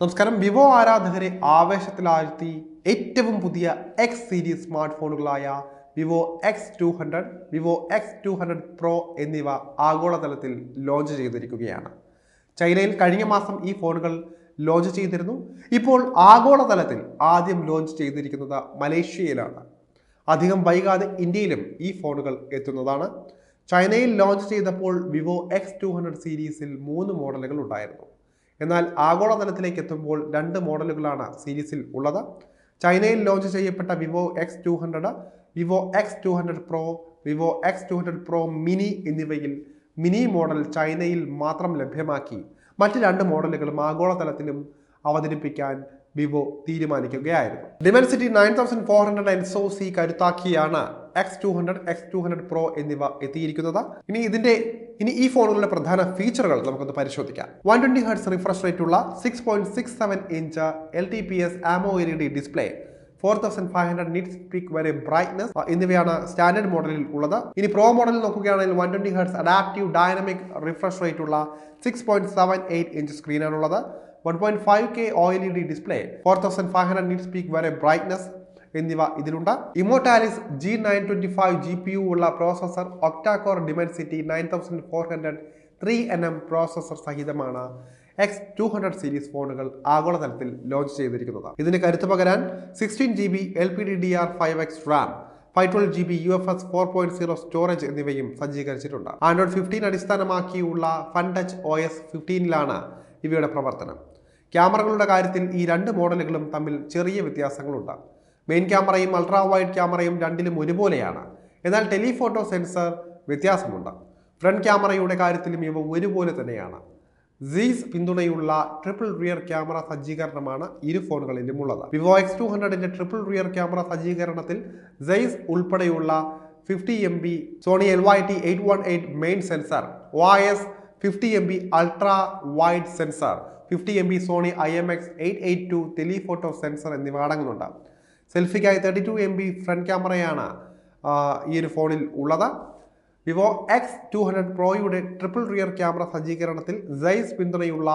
നമസ്കാരം. വിവോ ആരാധകരെ ആവേശത്തിലാഴ്ത്തി ഏറ്റവും പുതിയ X series smart ഫോണുകളായ Vivo X two hundred Vivo X two hundred pro എന്നിവ ആഗോളതലത്തിൽ ലോഞ്ച് ചെയ്തിരിക്കുകയാണ്. ചൈനയിൽ കഴിഞ്ഞ മാസം ഈ ഫോണുകൾ ലോഞ്ച് ചെയ്തിരുന്നു. ഇപ്പോൾ ആഗോളതലത്തിൽ ആദ്യം ലോഞ്ച് ചെയ്തിരിക്കുന്നത് മലേഷ്യയിലാണ്. അധികം വൈകാതെ ഇന്ത്യയിലും ഈ ഫോണുകൾ എത്തുന്നതാണ്. ചൈനയിൽ ലോഞ്ച് ചെയ്തപ്പോൾ വിവോ എക്സ് ടു ഹൺഡ്രഡ് സീരീസിൽ മൂന്ന് മോഡലുകൾ ഉണ്ടായിരുന്നു. എന്നാൽ ആഗോളതലത്തിലേക്ക് എത്തുമ്പോൾ രണ്ട് മോഡലുകളാണ് സീരീസിൽ ഉള്ളത്. ചൈനയിൽ ലോഞ്ച് ചെയ്യപ്പെട്ട Vivo X two hundred Vivo X two hundred pro Vivo X two hundred pro mini എന്നിവയിൽ മിനി മോഡൽ ചൈനയിൽ മാത്രം ലഭ്യമാക്കി. മറ്റ് രണ്ട് മോഡലുകളും ആഗോളതലത്തിലും അവതരിപ്പിക്കാൻ വിവോ തീരുമാനിക്കുകയായിരുന്നു. Dimensity nine thousand four hundred N സോ കരുത്താക്കിയാണ് X two hundred X two hundred pro എന്നിവ എത്തിയിരിക്കുന്നത്. ഇനി ഇതിന്റെ ഇനി ഈ ഫോണുകളുടെ പ്രധാന ഫീച്ചറുകൾ നമുക്കൊന്ന് പരിശോധിക്കാം. One twenty hertz refresh rate ഉള്ള six point six seven inch L T P S AMOLED display four thousand five hundred nits peak വരെ ബ്രൈറ്റ്നസ് എന്നിവയാണ് സ്റ്റാൻഡേർഡ് മോഡലിൽ ഉള്ളത്. ഇനി പ്രോ മോഡലിൽ നോക്കുകയാണെങ്കിൽ one twenty hertz adaptive dynamic refresh rate ഉള്ള six point seven eight inch സ്ക്രീനാണുള്ളത് one point five K OLED display four peak വരെ brightness എന്നിവ ഇതിലുണ്ട്. ഇമോട്ടാലിസ് G nine twenty five G P U ഉള്ള processor octa core Dimensity nine thousand four hundred three N M processor സഹിതമാണ് X two hundred series ഫോണുകൾ ആഗോളതലത്തിൽ launch ചെയ്തിരിക്കുന്നത്. ഇതിന് കരുത്ത് പകരാൻ sixteen G B L P D D R five X RAM five twelve G B U F S four point zero storage എന്നിവയും സജ്ജീകരിച്ചിട്ടുണ്ട്. Android fifteen അടിസ്ഥാനമാക്കിയുള്ള fun touch O S ഫിഫ്റ്റീനിലാണ് ഇവയുടെ പ്രവർത്തനം. ക്യാമറകളുടെ കാര്യത്തിൽ ഈ രണ്ട് മോഡലുകളും തമ്മിൽ ചെറിയ വ്യത്യാസങ്ങളുണ്ട്. മെയിൻ ക്യാമറയും അൾട്രാ വൈഡ് ക്യാമറയും രണ്ടിലും ഒരുപോലെയാണ്. എന്നാൽ ടെലിഫോട്ടോ സെൻസർ വ്യത്യാസമുണ്ട്. ഫ്രണ്ട് ക്യാമറയുടെ കാര്യത്തിലും ഇവ ഒരുപോലെ തന്നെയാണ്. സീസ് പിന്തുണയുള്ള ട്രിപ്പിൾ റിയർ ക്യാമറ സജ്ജീകരണമാണ് ഇരു ഫോണുകളിലും ഉള്ളത് വിവോ എക്സ് ടു ഹൺഡ്രഡിന്റെ ട്രിപ്പിൾ റിയർ ക്യാമറ സജ്ജീകരണത്തിൽ സെയ്സ് ഉൾപ്പെടെയുള്ള fifty M B Sony L Y T eight one eight main sensor O S fifty M B ultra wide sensor fifty M B Sony I M X eight eight two telephoto sensor എന്നിവ അടങ്ങുന്നുണ്ട്. സെൽഫിക്കായി thirty two M B front ക്യാമറയാണ് ഈ ഒരു ഫോണിൽ ഉള്ളത്. Vivo X two hundred പ്രോയുടെ triple rear camera സജ്ജീകരണത്തിൽ Zeiss പിന്തുണയുള്ള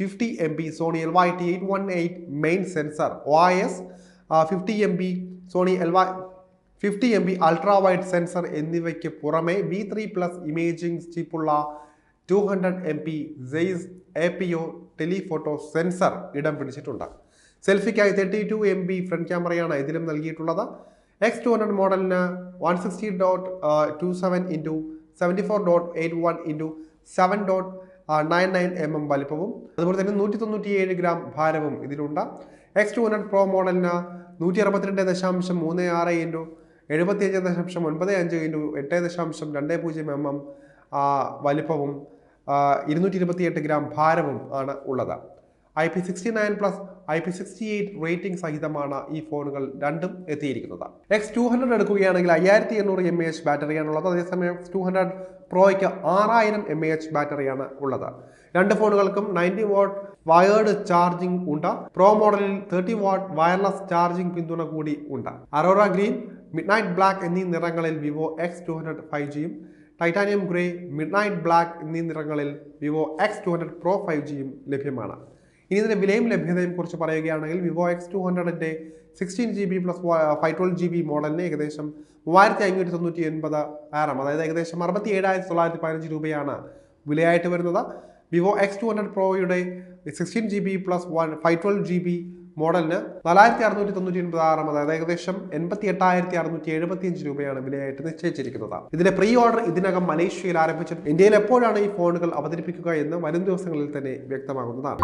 fifty M B Sony L Y T eight one eight main sensor O S fifty M B Sony L Y fifty M B ultra wide sensor എന്നിവയ്ക്ക് പുറമെ V three plus imaging ചിപ്പുള്ള two hundred M P Zeiss A P O telephoto sensor ഇടം പിടിച്ചിട്ടുണ്ട്. സെൽഫിക്കായി thirty two M B front ക്യാമറയാണ് ഇതിലും നൽകിയിട്ടുള്ളത്. X two hundred മോഡലിന് one sixty dot two seven into seventy four dot eight one into seven dot nine nine M M വലിപ്പവും. അതുപോലെ തന്നെ നൂറ്റി തൊണ്ണൂറ്റി ഏഴ് ഗ്രാം ഭാരവും ഇതിലുണ്ട്. എക്സ് ടു ഹൺഡ്രഡ് പ്രോ മോഡലിന് നൂറ്റി അറുപത്തിരണ്ട് ദശാംശം മൂന്ന് ആറ് ഇന്റു എഴുപത്തിയഞ്ച് ദശാംശം ഒൻപത് അഞ്ച് ഇന്റു എട്ട് ദശാംശം രണ്ട് പൂജ്യം എം എം വലിപ്പവും. ഇരുന്നൂറ്റി ഇരുപത്തിയെട്ട് ഗ്രാം ഭാരവും ആണ് ഉള്ളത്. I P sixty nine plus I P sixty eight rating സഹിതമാണ് ഈ ഫോണുകൾ രണ്ടും എത്തിയിരിക്കുന്നത്. എക്സ് ടു ഹൺഡ്രഡ് എടുക്കുകയാണെങ്കിൽ അയ്യായിരത്തി എണ്ണൂറ് എം എ എച്ച് ബാറ്ററിയാണുള്ളത്. അതേസമയം എക്സ് ടു ഹൺഡ്രഡ് പ്രോയ്ക്ക് ആറായിരം എം എ എച്ച് ബാറ്ററിയാണ് ഉള്ളത്. രണ്ട് ഫോണുകൾക്കും നയന്റി വാട്ട് വയേർഡ് ചാർജിംഗ് ഉണ്ട്. പ്രോ മോഡലിൽ തേർട്ടി വാട്ട് വയർലെസ് ചാർജിംഗ് പിന്തുണ കൂടി ഉണ്ട്. Arora green midnight black എന്നീ നിറങ്ങളിൽ Vivo X two hundred five ജിയും titanium grey midnight black എന്നീ നിറങ്ങളിൽ Vivo X two hundred pro five ജിയും ലഭ്യമാണ്. ഇനി ഇതിന്റെ വിലയും ലഭ്യതയും കുറിച്ച് പറയുകയാണെങ്കിൽ Vivo X two ഹൺഡ്രഡിന്റെ sixteen G B plus five twelve G B മോഡലിന് ഏകദേശം മൂവായിരത്തി അഞ്ഞൂറ്റി തൊണ്ണൂറ്റി എൺപത് ആറാം അതായത് ഏകദേശം അറുപത്തി ഏഴായിരത്തി തൊള്ളായിരത്തി പതിനഞ്ച് രൂപയാണ് വിലയായിട്ട് വരുന്നത്. Vivo X two hundred പ്രോയുടെ sixteen G B plus one five twelve G B മോഡലിന് നാലായിരത്തി അറുന്നൂറ്റി തൊണ്ണൂറ്റി ഒൻപത് ആറാം അതായത് ഏകദേശം എൺപത്തി എട്ടായിരത്തി അറുന്നൂറ്റി എഴുപത്തി അഞ്ച് രൂപയാണ് വിലയായിട്ട് നിശ്ചയിച്ചിരിക്കുന്നത്. ഇതിന്റെ പ്രീ ഓർഡർ ഇതിനകം മലേഷ്യയിൽ ആരംഭിച്ചു ഇന്ത്യയിൽ എപ്പോഴാണ് ഈ ഫോണുകൾ അവതരിപ്പിക്കുക എന്ന് വരും ദിവസങ്ങളിൽ തന്നെ വ്യക്തമാകുന്നതാണ്.